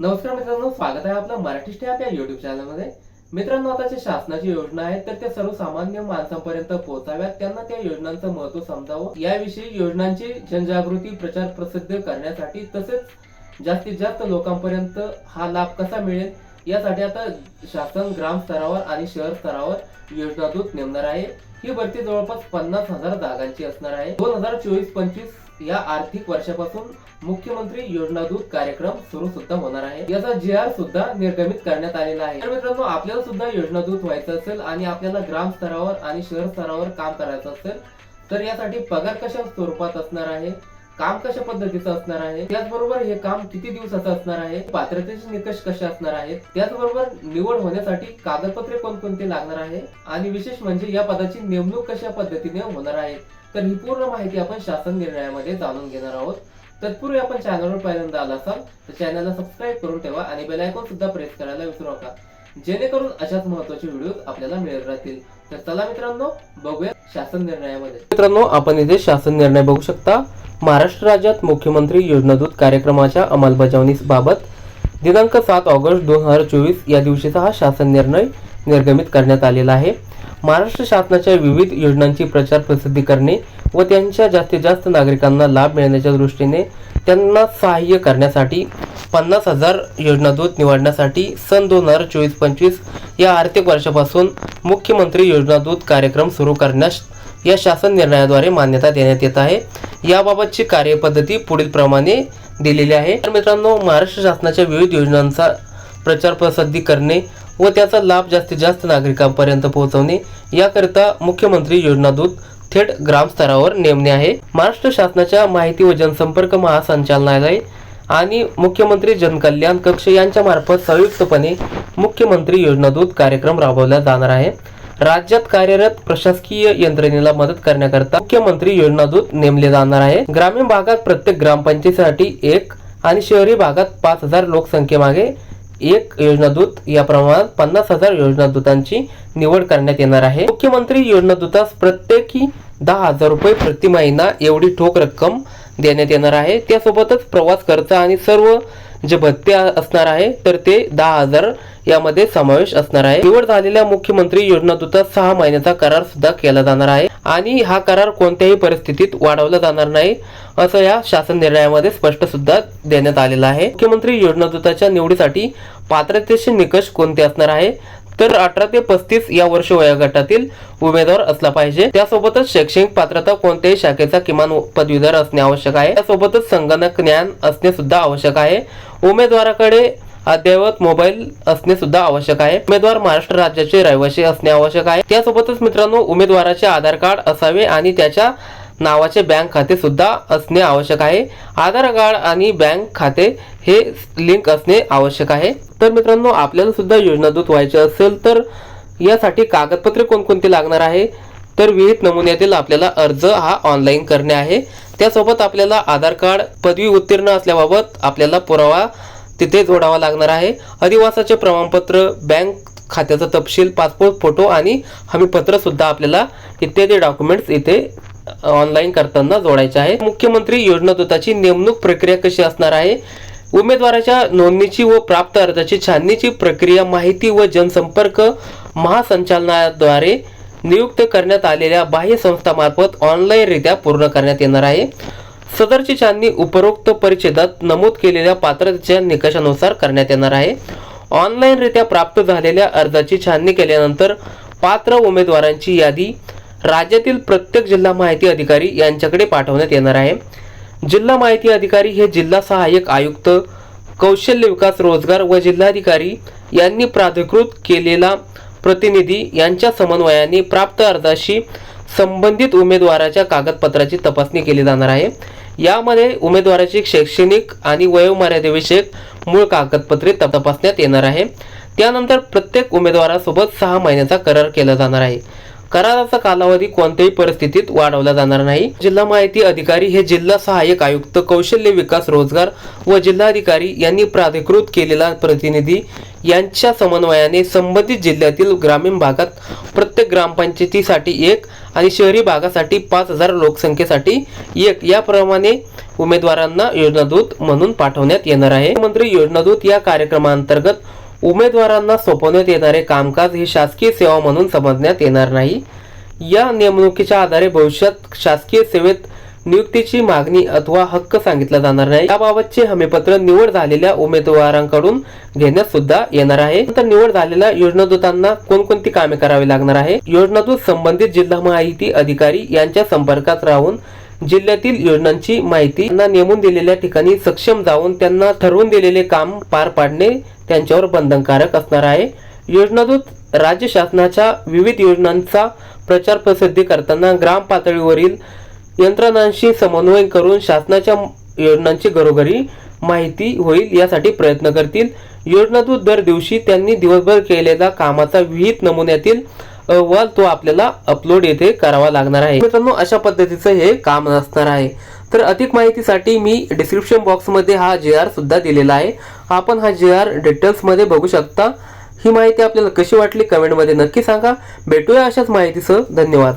नमस्कार मित्रांनो स्वागत आहे आपलं मराठी स्टॅप या युट्यूब चॅनलमध्ये मित्रांनो आता ज्या शासनाची योजना आहेत तर त्या सर्वसामान्य माणसांपर्यंत पोहोचाव्यात. त्यांना त्या योजनांचं महत्त्व समजावं. याविषयी योजनांची जनजागृती प्रचार प्रसिद्ध करण्यासाठी तसेच जास्तीत जास्त लोकांपर्यंत हा लाभ कसा मिळेल यासाठी आता शासन ग्राम स्तरावर आणि शहर स्तरावर योजना दूत नेमणार आहे. ही भरती जवळपास पन्नास हजार जागांची असणार आहे. दोन हजार चोवीस पंचवीस या आर्थिक वर्षापासून मुख्यमंत्री योजना दूत कार्यक्रम सुरू सुद्धा होणार आहे. याचा जी आर सुद्धा निर्गमित करण्यात आलेला आहे. तर मित्रांनो आपल्याला सुद्धा योजना दूत व्हायचं असेल आणि आपल्याला ग्राम स्तरावर आणि शहर स्तरावर काम करायचं असेल तर यासाठी पगार कशा स्वरूपात असणार आहे? काम कशा पद्धतीचं असणार आहे? त्याचबरोबर हे काम किती दिवसाचं असणार आहे? पात्रतेचे निकष कसे असणार आहेत? त्याचबरोबर निवड होण्यासाठी कागदपत्रे कोणकोणते लागणार आहे? आणि विशेष म्हणजे या पदाची नेमणूक कशा पद्धतीने होणार आहे? तर ही पूर्ण माहिती आपण शासन निर्णयामध्ये जाणून घेणार आहोत. तत्पूर्वी आपण चॅनलवर पहिल्यांदा आला असाल तर चॅनलला सबस्क्राईब करून ठेवा आणि बेल आयकॉन सुद्धा प्रेस करायला विसरू नका. जेणेकरून अशाच महत्त्वाचे व्हिडिओ आपल्याला मिळत राहतील. तर चला मित्रांनो बघूया शासन निर्णयामध्ये. मित्रांनो आपण इथे शासन निर्णय बघू शकता. महाराष्ट्र राज्यात मुख्यमंत्री योजनादूत कार्यक्रमाच्या अंमलबजावणीबाबत दिनांक सात ऑगस्ट दोन हजार चोवीस या दिवशीचा हा शासन निर्णय निर्गमित करण्यात आलेला आहे. महाराष्ट्र शासनाच्या विविध योजनांची प्रचार प्रसिद्धी करणे व त्यांच्या जास्तीत जास्त नागरिकांना लाभ मिळण्याच्या दृष्टीने त्यांना सहाय्य करण्यासाठी पन्नास हजार योजनादूत निवडण्यासाठी सन दोन हजार चोवीस पंचवीस या आर्थिक वर्षापासून मुख्यमंत्री योजनादूत कार्यक्रम सुरू करण्यास या शासन निर्णयाद्वारे मान्यता देण्यात येत आहे. याबाबतची कार्यपद्धती पुढील प्रमाणे दिलेली आहे. तर मित्रांनो महाराष्ट्र शासनाच्या विविध योजनांचा प्रचार प्रसिद्धी करणे व त्याचा लाभ जास्तीत जास्त नागरिकांपर्यंत पोहोचवणे याकरिता मुख्यमंत्री योजनादूत थेट ग्रामस्तरावर नेमणे आहे. महाराष्ट्र शासनाच्या माहिती व जनसंपर्क महासंचालनालय आणि मुख्यमंत्री जनकल्याण कक्ष यांच्या मार्फत संयुक्तपणे मुख्यमंत्री योजनादूत कार्यक्रम राबवला जाणार आहे. राज्यात कार्यरत प्रशासकीय यंत्रणेला मदत करण्याकरता मुख्यमंत्री योजना दूत नेमले जाणार आहे. ग्रामीण भागात प्रत्येक ग्रामपंचायतीसाठी एक आणि शहरी भागात पाच हजार लोकसंख्येमागे एक योजनादूत या प्रमाणात पन्नास हजार योजनादूतांची निवड करण्यात येणार आहे. मुख्यमंत्री योजनादूतास प्रत्येकी दहा हजार रुपये प्रति महिना एवढी ठोक रक्कम देण्यात येणार आहे. त्यासोबतच प्रवास खर्च आणि सर्व जे भत्ते असणार आहे तर ते दहा हजार यामध्ये समावेश असणार आहे. निवड झालेल्या मुख्यमंत्री योजना सहा महिन्याचा करार सुद्धा केला जाणार आहे आणि हा करार कोणत्याही परिस्थितीत वाढवला जाणार नाही असं या शासन निर्णयामध्ये स्पष्ट सुद्धा देण्यात आलेलं आहे. मुख्यमंत्री योजना दूताच्या निवडीसाठी पात्रतेचे निकष कोणते असणार आहे तर अठरा ते पस्तीस या वर्ष वयोगटातील उमेदवार असला पाहिजे. त्यासोबतच शैक्षणिक पात्रता कोणत्याही शाखेचा किमान पदवीधर असणे आवश्यक आहे. त्यासोबतच संगणक ज्ञान असणे सुद्धा आवश्यक आहे. उमेदवाराकडे अद्ययावत मोबाईल असणे सुद्धा आवश्यक आहे. उमेदवार महाराष्ट्र राज्याचे रहिवासी असणे आवश्यक आहे. त्यासोबतच मित्रांनो उमेदवाराचे आधार कार्ड असावे आणि त्याच्या नावाचे बँक खाते सुद्धा असणे आवश्यक आहे. आधार कार्ड आणि बँक खाते हे लिंक असणे आवश्यक आहे. तर मित्रांनो आपल्याला सुद्धा योजना दूत व्हायचे असेल तर यासाठी कागदपत्रे कोणकोणती लागणार आहे? तर विहित नमुन्यातील आपल्याला अर्ज हा ऑनलाईन करणे आहे. त्यासोबत आपल्याला आधार कार्ड पदवी उत्तीर्ण असल्याबाबत आपल्याला पुरावा तिथे जोडावा लागणार आहे. अधिवासाचे प्रमाणपत्र बँक खात्याचा तपशील पासपोर्ट फोटो आणि हमीपत्र सुद्धा आपल्याला इत्यादी डॉक्युमेंट्स इथे ऑनलाईन करताना जोडायचे आहे मुख्यमंत्री योजना दूताची नेमणूक प्रक्रिया कशी असणार आहे? उमेदवाराच्या नोंदणीची व प्राप्त अर्जाची छाननीची प्रक्रिया माहिती व जनसंपर्क महासंचालनाद्वारे नियुक्त करण्यात आलेल्या बाह्य संस्थामार्फत ऑनलाईनरित्या पूर्ण करण्यात येणार आहे. सदरची छाननी उपरोक्त परिच्छेदात नमूद केलेल्या पात्रतेच्या निकषानुसार करण्यात येणार आहे. ऑनलाईनरित्या प्राप्त झालेल्या अर्जाची छाननी केल्यानंतर पात्र उमेदवारांची यादी राज्यातील प्रत्येक जिल्हा माहिती अधिकारी यांच्याकडे पाठवण्यात येणार आहे. जिल्हा माहिती अधिकारी हे जिल्हा सहाय्यक आयुक्त कौशल्य विकास रोजगार व जिल्हाधिकारी यांनी प्राधिकृत केलेला प्रतिनिधी यांच्या समन्वयाने प्राप्त अर्जाशी संबंधित उमेदवाराच्या कागदपत्राची तपासणी केली जाणार आहे. यामध्ये उमेदवाराची शैक्षणिक आणि वयोमर्यादेविषयक मूळ कागदपत्रे तपासण्यात येणार आहे. त्यानंतर प्रत्येक उमेदवारासोबत सहा महिन्याचा करार केला जाणार आहे. कराराचा कालावधी कोणत्याही परिस्थितीत वाढवला जाणार नाही. जिल्हा माहिती अधिकारी हे जिल्हा सहाय्यक आयुक्त कौशल्य विकास रोजगार व जिल्हाधिकारी यांनी प्राधिकृत केलेला प्रतिनिधी यांच्या समन्वयाने संबंधित जिल्ह्यातील ग्रामीण भागात प्रत्येक ग्रामपंचायतीसाठी एक आणि शहरी भागासाठी पाच हजार लोकसंख्येसाठी एक याप्रमाणे उमेदवारांना योजनादूत म्हणून पाठवण्यात येणार आहे. मंत्री योजनादूत या कार्यक्रमाअंतर्गत उमेदवारांना सोपवण्यात येणारे कामकाज हे शासकीय सेवा म्हणून समजण्यात येणार नाही. या नेमणुकीच्या आधारे भविष्यात शासकीय सेवेत नियुक्तीची मागणी अथवा हक्क सांगितला जाणार नाही. याबाबतचे हमीपत्र निवड झालेल्या उमेदवारांकडून घेण्यात सुद्धा येणार आहे. तर निवड झालेल्या योजनादूतांना कोणकोणती कामे करावी लागणार आहे? योजनादूत संबंधित जिल्हा माहिती अधिकारी यांच्या संपर्कात राहून जिल्ह्यातील योजनांची माहिती त्यांना नेमून दिलेल्या ठिकाणी सक्षम जाऊन त्यांना ठरवून दिलेले काम पार पाडणे त्यांच्यावर बंधनकारक असणार आहे. योजनादूत राज्य शासनाच्या विविध योजनांचा प्रचार प्रसिद्धी करताना ग्राम पातळीवरील यंत्रणांशी समन्वय करून शासनाच्या योजनांची घरोघरी माहिती होईल यासाठी प्रयत्न करतील. योजनादूत दर दिवशी त्यांनी दिवसभर केलेला कामाचा विहित नमुन्यातील अहवाल तो आपल्याला अपलोड येथे करावा लागणार आहे. मित्रांनो अशा पद्धतीचं हे काम असणार आहे. तर अधिक माहितीसाठी मी डिस्क्रिप्शन बॉक्समध्ये हा जे आर सुद्धा दिलेला आहे. आपण हा जे आर डिटेल्समध्ये बघू शकता. ही माहिती आपल्याला कशी वाटली कमेंटमध्ये नक्की सांगा. भेटूया अशाच माहितीसह. धन्यवाद.